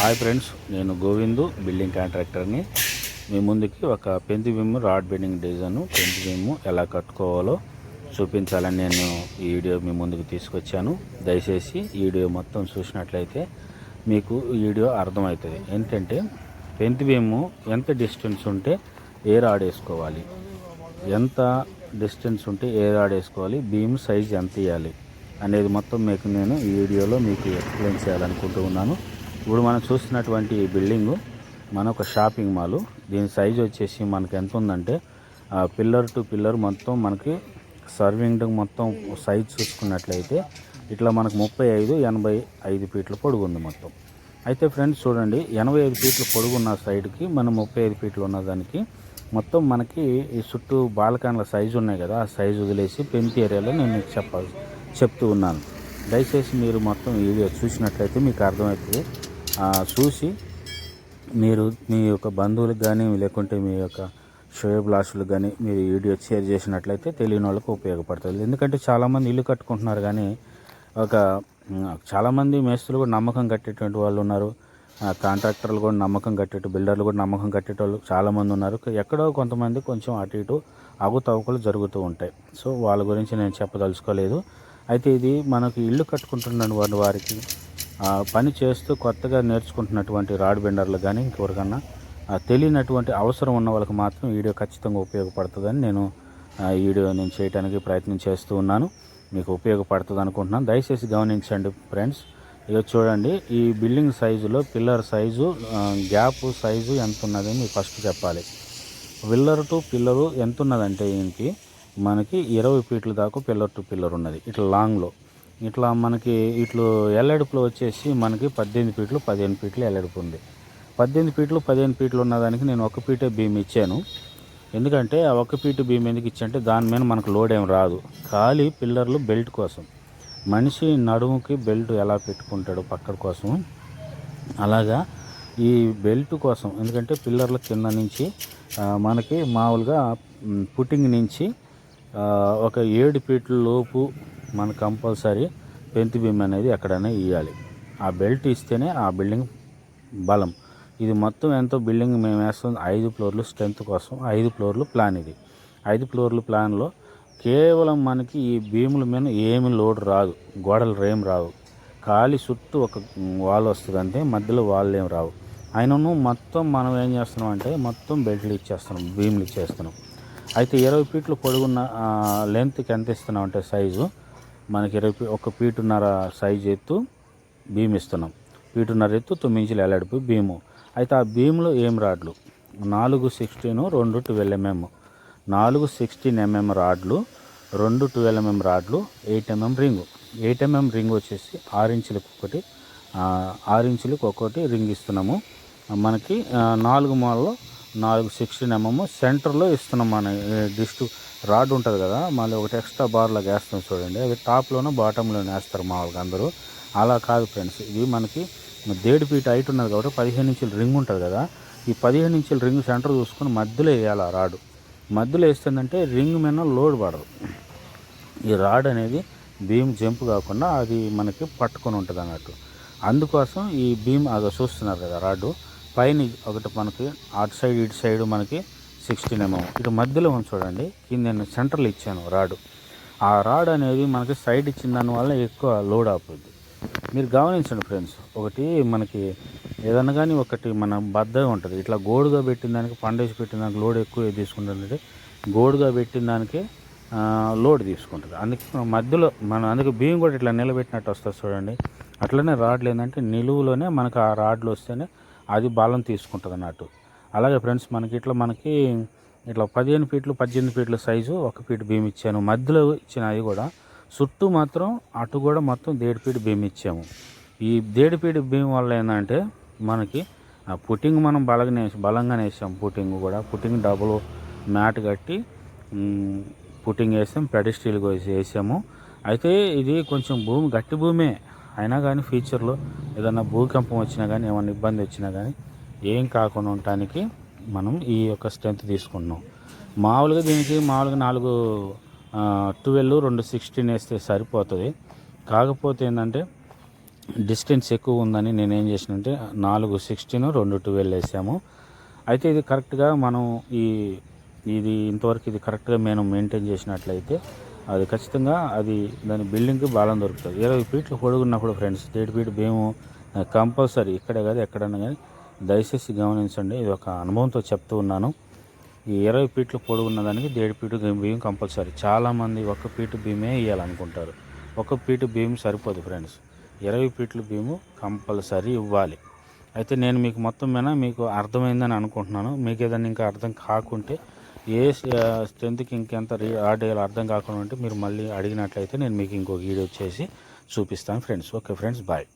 Hi friends నేను Govindu building కాంట్రాక్టర్ని మీ ముందుకి ఒక plinth beam rod bending design plinth beam ఎలా కట్టుకోవాలో చూపించాలని నేను ఈ వీడియో మీ ముందుకు తీసుకొచ్చాను. దయచేసి ఈ వీడియో మొత్తం చూసినట్లయితే మీకు ఈ వీడియో అర్థమవుతుంది. ఏంటంటే పెంతి బిమ్ము ఎంత డిస్టెన్స్ ఉంటే ఏ రాడ్ వేసుకోవాలి? ఎంత డిస్టెన్స్ ఉంటే ఏ రాడ్ వేసుకోవాలి? బీమ్ సైజ్ ఎంత ఇవ్వాలి అనేది మొత్తం మీకు నేను ఈ వీడియోలో మీకు ఎక్స్ప్లెయిన్ చేయాలనుకుంటూ ఉన్నాను. ఇప్పుడు మనం చూస్తున్నటువంటి ఈ బిల్డింగు మన ఒక షాపింగ్ మాల్. దీని సైజ్ వచ్చేసి మనకి ఎంత ఉందంటే పిల్లర్ టు పిల్లర్ మొత్తం మనకి సర్వింగ్ మొత్తం సైజ్ చూసుకున్నట్లయితే ఇట్లా మనకు ముప్పై ఐదు ఎనభై ఐదు ఫీట్ల పొడుగు ఉంది మొత్తం. అయితే ఫ్రెండ్స్ చూడండి ఎనభై ఐదు ఫీట్ల పొడుగున్న సైడ్కి మనం ముప్పై ఐదు ఫీట్లు ఉన్న దానికి మొత్తం మనకి ఈ చుట్టూ బాలకాన్ల సైజు ఉన్నాయి కదా ఆ సైజు వదిలేసి పెంతి ఏరియాలో నేను మీకు చెప్పాలి చెప్తూ ఉన్నాను. దయచేసి మీరు మొత్తం ఈ వీడియో చూసినట్లయితే మీకు అర్థమవుతుంది. చూసి మీరు మీ యొక్క బంధువులకు కానీ లేకుంటే మీ యొక్క షోయబ్ లాస్టులకు కానీ మీరు వీడియో షేర్ చేసినట్లయితే తెలియని వాళ్ళకు ఉపయోగపడుతుంది. ఎందుకంటే చాలామంది ఇల్లు కట్టుకుంటున్నారు కానీ ఒక చాలామంది మేస్తులు కూడా నమ్మకం కట్టేటువంటి వాళ్ళు ఉన్నారు. కాంట్రాక్టర్లు కూడా నమ్మకం కట్టేటు బిల్డర్లు కూడా నమ్మకం కట్టేటోళ్ళు చాలామంది ఉన్నారు. ఎక్కడో కొంతమంది కొంచెం అటు ఇటు అగుతవకలు జరుగుతూ ఉంటాయి. సో వాళ్ళ గురించి నేను చెప్పదలుచుకోలేదు. అయితే ఇది మనకి ఇల్లు కట్టుకుంటున్న వారి వారికి పని చేస్తూ కొత్తగా నేర్చుకుంటున్నటువంటి రాడ్ బెండర్లు కానీ ఇంకెవరికన్నా తెలియనటువంటి అవసరం ఉన్న వాళ్ళకి మాత్రం వీడియో ఖచ్చితంగా ఉపయోగపడుతుందని నేను ఈ వీడియో నేను చేయడానికి ప్రయత్నం చేస్తూ ఉన్నాను. మీకు ఉపయోగపడుతుంది అనుకుంటున్నాను. దయచేసి గమనించండి ఫ్రెండ్స్. ఇక చూడండి ఈ బిల్డింగ్ సైజులో పిల్లర్ సైజు గ్యాప్ సైజు ఎంత ఉన్నది మీకు ఫస్ట్ చెప్పాలి. పిల్లర్ టు పిల్లరు ఎంత ఉన్నదంటే దీనికి మనకి ఇరవై ఫీట్ల దాకా పిల్లర్ టు పిల్లర్ ఉన్నది. ఇట్లా లాంగ్లో. ఇట్లా మనకి ఇట్లు ఎల్లడుపులో వచ్చేసి మనకి పద్దెనిమిది ఫీట్లు పదిహేను ఫీట్లు ఎల్లడుపు ఉంది. పద్దెనిమిది ఫీట్లు పదిహేను ఫీట్లు ఉన్నదానికి నేను ఒక ఫీటే బీమ్ ఇచ్చాను. ఎందుకంటే ఆ ఒక ఫీటు బీమ్ ఎందుకు ఇచ్చంటే దాని మీద మనకు లోడ్ ఏం రాదు. ఖాళీ పిల్లర్లు బెల్ట్ కోసం. మనిషి నడుముకి బెల్ట్ ఎలా పెట్టుకుంటాడు పక్కన కోసం. అలాగా ఈ బెల్ట్ కోసం ఎందుకంటే పిల్లర్ల కింద నుంచి మనకి మామూలుగా పుట్టింగ్ నుంచి ఒక ఏడు ఫీట్ల లోపు మన కంపల్సరీ పెంతి బీమ్ అనేది ఎక్కడైనా ఇవ్వాలి ఆ బెల్ట్ ఇస్తేనే ఆ బిల్డింగ్ బలం. ఇది మొత్తం ఎంతో బిల్డింగ్ మేము వేస్తుంది ఐదు ఫ్లోర్లు స్ట్రెంత్ కోసం. ఐదు ఫ్లోర్లు ప్లాన్ ఇది. ఐదు ఫ్లోర్లు ప్లాన్లో కేవలం మనకి ఈ భీముల మీద ఏమి లోడ్ రాదు. గోడలు రేం రావు. ఖాళీ చుట్టూ ఒక వాల్ వస్తుంది అంతే. మధ్యలో వాళ్ళు ఏం రావు. అయినను మొత్తం మనం ఏం చేస్తున్నాం అంటే మొత్తం బెల్ట్లు ఇచ్చేస్తున్నాం. భీములు ఇచ్చేస్తున్నాం. అయితే ఇరవై ఫీట్లు పొడుగున్న లెంత్కి ఎంత ఇస్తున్నాం అంటే సైజు మనకి ఇరవై ఫీ- ఒక ఫీటున్నర సైజు ఎత్తు బీమ్ ఇస్తున్నాం. ఫీటున్నర ఎత్తు తొమ్మిది ఇంచులు ఎలాడిపి భీము అయితే ఆ బీమ్లో ఏం రాడ్లు? నాలుగు సిక్స్టీను రెండు ట్వెల్వ్ ఎంఎం నాలుగు సిక్స్టీన్ ఎంఎం రాడ్లు రెండు ట్వెల్వ్ ఎంఎం రాడ్లు eight MM ring. Eight MM ring వచ్చేసి ఆరు ఇంచులకు ఒకటి ఆరు ఇంచులకు ఒక్కొక్కటి రింగ్ ఇస్తున్నాము. మనకి నాలుగు మాల్లో నాలుగు సిక్స్టీన్ ఎంఎం సెంటర్లో ఇస్తున్నాం మన డిస్ట్ రాడ్ ఉంటుంది కదా మళ్ళీ ఒకటి ఎక్స్ట్రా బార్లాగా వేస్తాం చూడండి. అవి టాప్లోనూ బాటంలోనే వేస్తారు మామూలుగా అందరూ. అలా కాదు ఫ్రెండ్స్ ఇది మనకి దేడు ఫీట్ హైట్ ఉన్నది కాబట్టి పదిహేను ఇంచుల రింగ్ ఉంటుంది కదా. ఈ పదిహేను ఇంచుల రింగ్ సెంటర్ చూసుకొని మధ్యలో వేయాలి ఆ రాడు. మధ్యలో వేస్తుందంటే రింగ్ మీద లోడ్ పడదు. ఈ రాడ్ అనేది భీమ్ జంప్ కాకుండా అది మనకి పట్టుకొని ఉంటుంది అన్నట్టు అందుకోసం ఈ భీమ్ అది చూస్తున్నారు కదా రాడ్డు పైన ఒకటి మనకి అటు సైడ్ ఇటు సైడ్ మనకి సిక్స్టీన్ ఎంఎం mm. ఇటు మధ్యలో ఉంది చూడండి కింద నేను సెంటర్లో ఇచ్చాను రాడ్. ఆ రాడ్ అనేది మనకి సైడ్ ఇచ్చిన దానివల్ల ఎక్కువ లోడ్ అవుతుంది మీరు గమనించండి ఫ్రెండ్స్ ఒకటి మనకి ఏదన్నా కానీ ఒకటి మన బద్దగా ఉంటుంది. ఇట్లా గోడుగా పెట్టిన దానికి పండేసి పెట్టిన దానికి లోడ్ ఎక్కువ తీసుకుంటుందంటే గోడుగా పెట్టిన దానికి లోడ్ తీసుకుంటుంది. అందుకే మధ్యలో మనం అందుకే బియ్యం కూడా ఇట్లా నిలబెట్టినట్టు వస్తుంది చూడండి. అట్లనే రాడ్లు ఏంటంటే నిలువులోనే మనకు ఆ రాడ్లు వస్తేనే అది బలం తీసుకుంటుంది అన్నట్టు. అలాగే ఫ్రెండ్స్ మనకి ఇట్లా మనకి ఇట్లా పదిహేను ఫీట్లు పద్దెనిమిది ఫీట్ల సైజు ఒక ఫీట్ బీమ్ ఇచ్చాను. మధ్యలో ఇచ్చిన అది కూడా చుట్టూ మాత్రం అటు కూడా మొత్తం దేడి ఫీట్ భీమ్ ఇచ్చాము. ఈ దేడి ఫీట్ భీమ్ వల్ల ఏంటంటే మనకి ఆ పుట్టింగ్ మనం బలంగానే బలంగానే వేసాం పుట్టింగ్ కూడా. పుట్టింగ్ డబుల్ మ్యాట్ కట్టి పుట్టింగ్ వేసాం పెడిస్టీల్ వేసాము. అయితే ఇది కొంచెం భూమి గట్టి భూమే. అయినా కానీ ఫ్యూచర్లో ఏదైనా భూకంపం వచ్చినా కానీ ఏమైనా ఇబ్బంది వచ్చినా కానీ ఏం కాకుండా ఉండటానికి మనం ఈ యొక్క స్ట్రెంత్ తీసుకున్నాం మామూలుగా దీనికి మామూలుగా నాలుగు ట్వెల్వ్ రెండు సిక్స్టీన్ వేస్తే సరిపోతుంది. కాకపోతే ఏంటంటే డిస్టెన్స్ ఎక్కువ ఉందని నేను ఏం చేసినంటే నాలుగు సిక్స్టీన్ రెండు ట్వెల్వ్ వేసాము. అయితే ఇది కరెక్ట్గా మనం ఈ ఇది ఇంతవరకు ఇది కరెక్ట్గా మేము మెయింటైన్ చేసినట్లయితే అది ఖచ్చితంగా అది దాని బిల్డింగ్కి బాలం దొరుకుతుంది. ఇరవై ఫీట్లు పొడుగున్నప్పుడు ఫ్రెండ్స్ ఏడు ఫీట్ భీము కంపల్సరీ ఇక్కడే కాదు ఎక్కడన్నా కానీ దయచేసి గమనించండి. ఇది ఒక అనుభవంతో చెప్తూ ఉన్నాను. ఈ ఇరవై ఫీట్లు పొడుగున్న దానికి ఏడు ఫీటు భీమ్ కంపల్సరీ చాలామంది ఒక ఫీటు భీమే వేయాలనుకుంటారు ఒక ఫీటు భీమ్ సరిపోదు ఫ్రెండ్స్ ఇరవై ఫీట్లు భీము కంపల్సరీ ఇవ్వాలి. అయితే నేను మీకు మొత్తం మీద మీకు అర్థమైందని అనుకుంటున్నాను. మీకు ఏదైనా ఇంకా అర్థం కాకుంటే ఏ స్ట్రెంత్కి ఇంకెంత రీ ఆర్డ్ అర్థం కాకుండా ఉంటే మీరు మళ్ళీ అడిగినట్లయితే నేను మీకు ఇంకో వీడియో చేసి చూపిస్తాను ఫ్రెండ్స్. Okay friends. బాయ్.